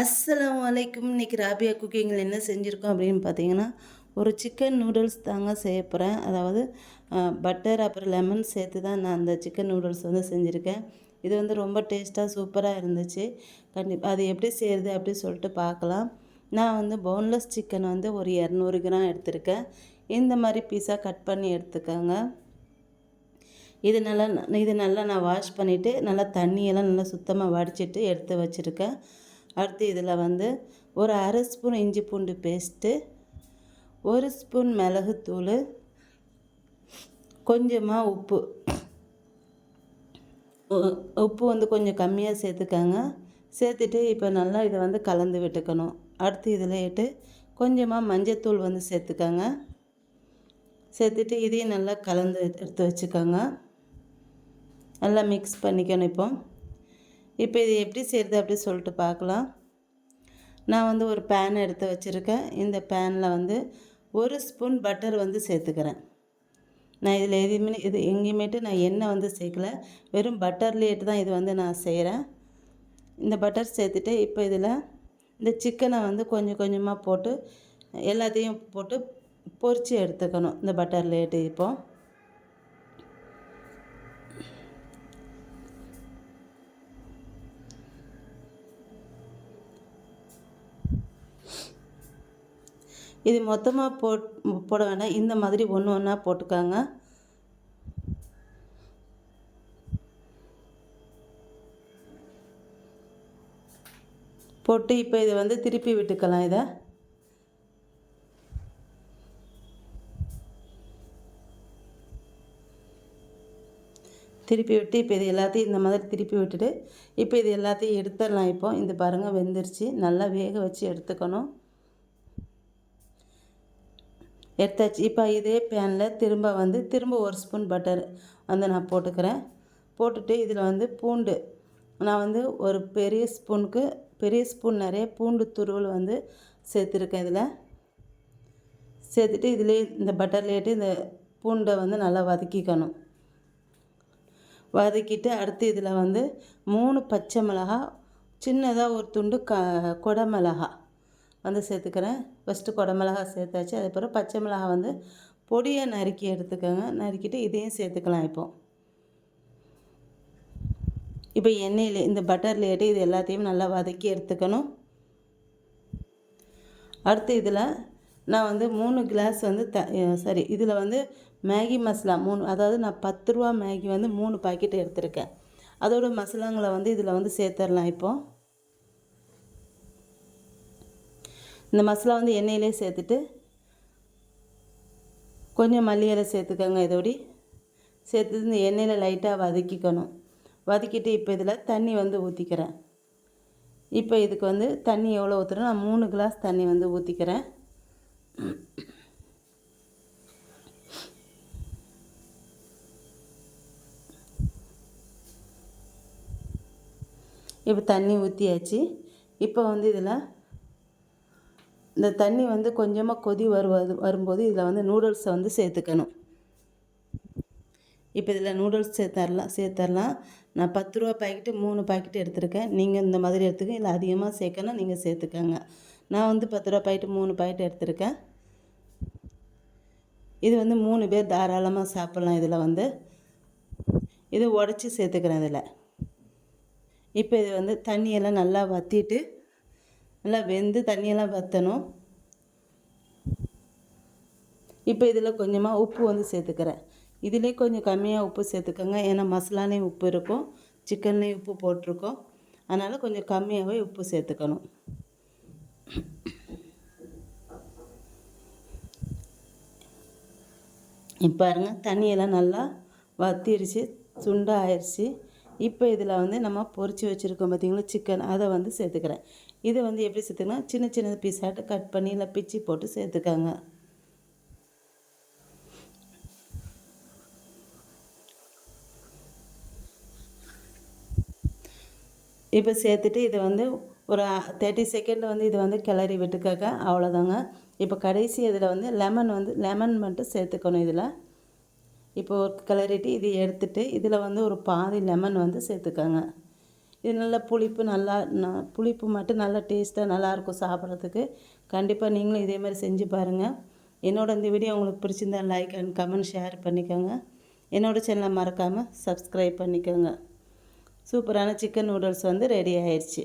அஸ்லாம் அலைக்கும். இன்றைக்கி ராபியா குக்கிங்கில் என்ன செஞ்சுருக்கோம் அப்படின்னு பார்த்தீங்கன்னா ஒரு சிக்கன் நூடுல்ஸ் தாங்க செய்ய போகிறேன் அதாவது பட்டர் அப்புறம் லெமன் சேர்த்து தான் நான் அந்த சிக்கன் நூடுல்ஸ் வந்து செஞ்சுருக்கேன். இது வந்து ரொம்ப டேஸ்ட்டாக சூப்பராக இருந்துச்சு. கண்டிப்பாக அது எப்படி செய்கிறது அப்படி சொல்லிட்டு பார்க்கலாம். நான் வந்து போன்லெஸ் சிக்கன் வந்து ஒரு இரநூறு கிராம் எடுத்திருக்கேன். இந்த மாதிரி பீஸாக கட் பண்ணி எடுத்துக்கோங்க. இது நல்லா இது நல்லா நான் வாஷ் பண்ணிவிட்டு நல்லா தண்ணியெல்லாம் நல்லா சுத்தமாக வடிச்சிட்டு எடுத்து வச்சுருக்கேன். அடுத்து இதில் வந்து ஒரு அரை ஸ்பூன் இஞ்சி பூண்டு பேஸ்ட்டு ஒரு ஸ்பூன் மிளகுத்தூள் கொஞ்சமாக உப்பு. உப்பு வந்து கொஞ்சம் கம்மியாக சேர்த்துக்கோங்க. சேர்த்துட்டு இப்போ நல்லா இதை வந்து கலந்து விட்டுக்கணும். அடுத்து இதில் இட்டு கொஞ்சமாக மஞ்சத்தூள் வந்து சேர்த்துக்கங்க. சேர்த்துட்டு இதையும் நல்லா கலந்து எடுத்து வச்சுக்கோங்க. நல்லா மிக்ஸ் பண்ணிக்கணும் இப்போ. இப்போ இது எப்படி செய்கிறது அப்படி சொல்லிட்டு பார்க்கலாம். நான் வந்து ஒரு பேன் எடுத்து வச்சுருக்கேன். இந்த பேனில் வந்து ஒரு ஸ்பூன் பட்டர் வந்து சேர்த்துக்கிறேன். நான் இதில் எதுவுமே இது எங்கேயுமேட்டு நான் எண்ணெய் வந்து சேர்க்கல. வெறும் பட்டர்லேட்டு தான் இது வந்து நான் செய்கிறேன். இந்த பட்டர் சேர்த்துட்டு இப்போ இதில் இந்த சிக்கனை வந்து கொஞ்சம் கொஞ்சமாக போட்டு எல்லாத்தையும் போட்டு பொறிச்சு எடுத்துக்கணும். இந்த பட்டர் லேட்டு இப்போது இது மொத்தமாக போட் போட வேண்டாம் இந்த மாதிரி ஒன்று ஒன்றா போட்டுக்காங்க. போட்டு இப்போ இதை வந்து திருப்பி விட்டுக்கலாம் இதை. திருப்பி விட்டு இப்போ இது எல்லாத்தையும் இந்த மாதிரி திருப்பி விட்டுட்டு இப்போ இது எல்லாத்தையும் எடுத்துடலாம் இப்போ. இந்த பாருங்கள் வெந்துருச்சு. நல்லா வேக வச்சு எடுத்துக்கணும். எடுத்தாச்சு. இப்போ இதே பேனில் திரும்ப வந்து திரும்ப ஒரு ஸ்பூன் பட்டர் வந்து நான் போட்டுக்கிறேன். போட்டுட்டு இதில் வந்து பூண்டு நான் வந்து ஒரு பெரிய ஸ்பூனுக்கு பெரிய ஸ்பூன் நிறைய பூண்டு துருவல் வந்து சேர்த்துருக்கேன் இதில். சேர்த்துட்டு இதிலே இந்த பட்டர்லேட்டு இந்த பூண்டை வந்து நல்லா வதக்கிக்கணும். வதக்கிட்டு அடுத்து இதில் வந்து மூணு பச்சை மிளகா சின்னதாக ஒரு துண்டு க கொடை மிளகா. வந்து சேர்த்துக்கிறேன். ஃபஸ்ட்டு குடமிளகா சேர்த்தாச்சு. அதுக்கப்புறம் பச்சை மிளகா வந்து பொடியை நறுக்கி எடுத்துக்கோங்க. நறுக்கிட்டு இதையும் சேர்த்துக்கலாம் இப்போது இப்போ எண்ணெயில் இந்த பட்டர் லேட்டு இது எல்லாத்தையும் நல்லா வதக்கி எடுத்துக்கணும். அடுத்து இதில் நான் வந்து மூணு கிளாஸ் வந்து த சரி இதில் வந்து மேகி மசாலா மூணு அதாவது நான் பத்து ரூபா மேகி வந்து மூணு பாக்கெட் எடுத்திருக்கேன். அதோட மசாலாங்களை வந்து இதில் வந்து சேர்த்துடலாம் இப்போது இந்த மசாலா வந்து எண்ணெயிலே சேர்த்துட்டு கொஞ்சம் மல்லியலை சேர்த்துக்கோங்க இதோடி. சேர்த்து இந்த எண்ணெயில் லைட்டாக வதக்கிக்கணும். வதக்கிட்டு இப்போ இதில் தண்ணி வந்து ஊற்றிக்கிறேன் இப்போ இதுக்கு வந்து தண்ணி எவ்வளோ ஊற்றுறோம் நான் மூணு கிளாஸ் தண்ணி வந்து ஊற்றிக்கிறேன் இப்போ தண்ணி ஊற்றியாச்சு இப்போ வந்து இதில் இந்த தண்ணி வந்து கொஞ்சமாக கொதி வருவது வரும்போது இதில் வந்து நூடுல்ஸை வந்து சேர்த்துக்கணும். இப்போ இதில் நூடுல்ஸ் சேர்த்தரலாம் சேர்த்தரலாம். நான் பத்து ரூபா பாக்கெட்டு மூணு பாக்கெட்டு எடுத்திருக்கேன். நீங்கள் இந்த மாதிரி எடுத்துக்க இல்லை அதிகமாக சேர்க்கணும் நீங்கள் சேர்த்துக்கோங்க. நான் வந்து பத்து ரூபா பாக்கெட்டு மூணு பாக்கெட் எடுத்திருக்கேன். இது வந்து மூணு பேர் தாராளமாக சாப்பிட்லாம் இதில் வந்து. இது உடச்சி சேர்த்துக்கிறேன் இதில். இப்போ இது வந்து தண்ணியெல்லாம் நல்லா வற்றிட்டு நல்லா வெந்து தண்ணியெல்லாம் வற்றணும் இப்போ இதில் கொஞ்சமாக உப்பு வந்து சேர்த்துக்கிறேன். இதிலே கொஞ்சம் கம்மியாக உப்பு சேர்த்துக்கோங்க. ஏன்னா மசாலாலேயும் உப்பு இருக்கும். சிக்கன்லேயும் உப்பு போட்டிருக்கோம். அதனால் கொஞ்சம் கம்மியாகவே உப்பு சேர்த்துக்கணும். இப்போ பாருங்க தண்ணியெல்லாம் நல்லா வத்திருச்சு சுண்டாக ஆயிடுச்சு இப்போ இதில் வந்து நம்ம பொறிச்சு வச்சுருக்கோம். பார்த்திங்களா? சிக்கன். அதை வந்து சேர்த்துக்கிறேன். இதை வந்து எப்படி சேர்த்துக்கணும் சின்ன சின்ன பீஸாட்டு கட் பண்ணி இல்லை பிச்சு போட்டு சேர்த்துக்காங்க. இப்போ சேர்த்துட்டு இதை வந்து ஒரு தேர்ட்டி செகண்ட் வந்து இதை வந்து கிளறி விட்டுக்காக்க அவ்வளோதாங்க இப்போ கடைசி இதில் வந்து லெமன் வந்து லெமன் மட்டும் சேர்த்துக்கணும் இதில். இப்போ கிளறிட்டு இது எடுத்துகிட்டு இதில் வந்து ஒரு பாதி லெமன் வந்து சேர்த்துக்கோங்க. இது நல்லா புளிப்பு நல்லா ந- புளிப்பு மட்டும் நல்லா டேஸ்ட்டாக நல்லாயிருக்கும் சாப்பிட்றதுக்கு. கண்டிப்பாக நீங்களும் இதே மாதிரி செஞ்சு பாருங்கள் என்னோட இந்த வீடியோ உங்களுக்கு பிடிச்சிருந்தா லைக் அண்ட் கமெண்ட் ஷேர் பண்ணிக்கோங்க. என்னோட சேனலை மறக்காமல் சப்ஸ்கிரைப் பண்ணிக்கோங்க. சூப்பரான சிக்கன் நூடுல்ஸ் வந்து ரெடி ஆயிடுச்சு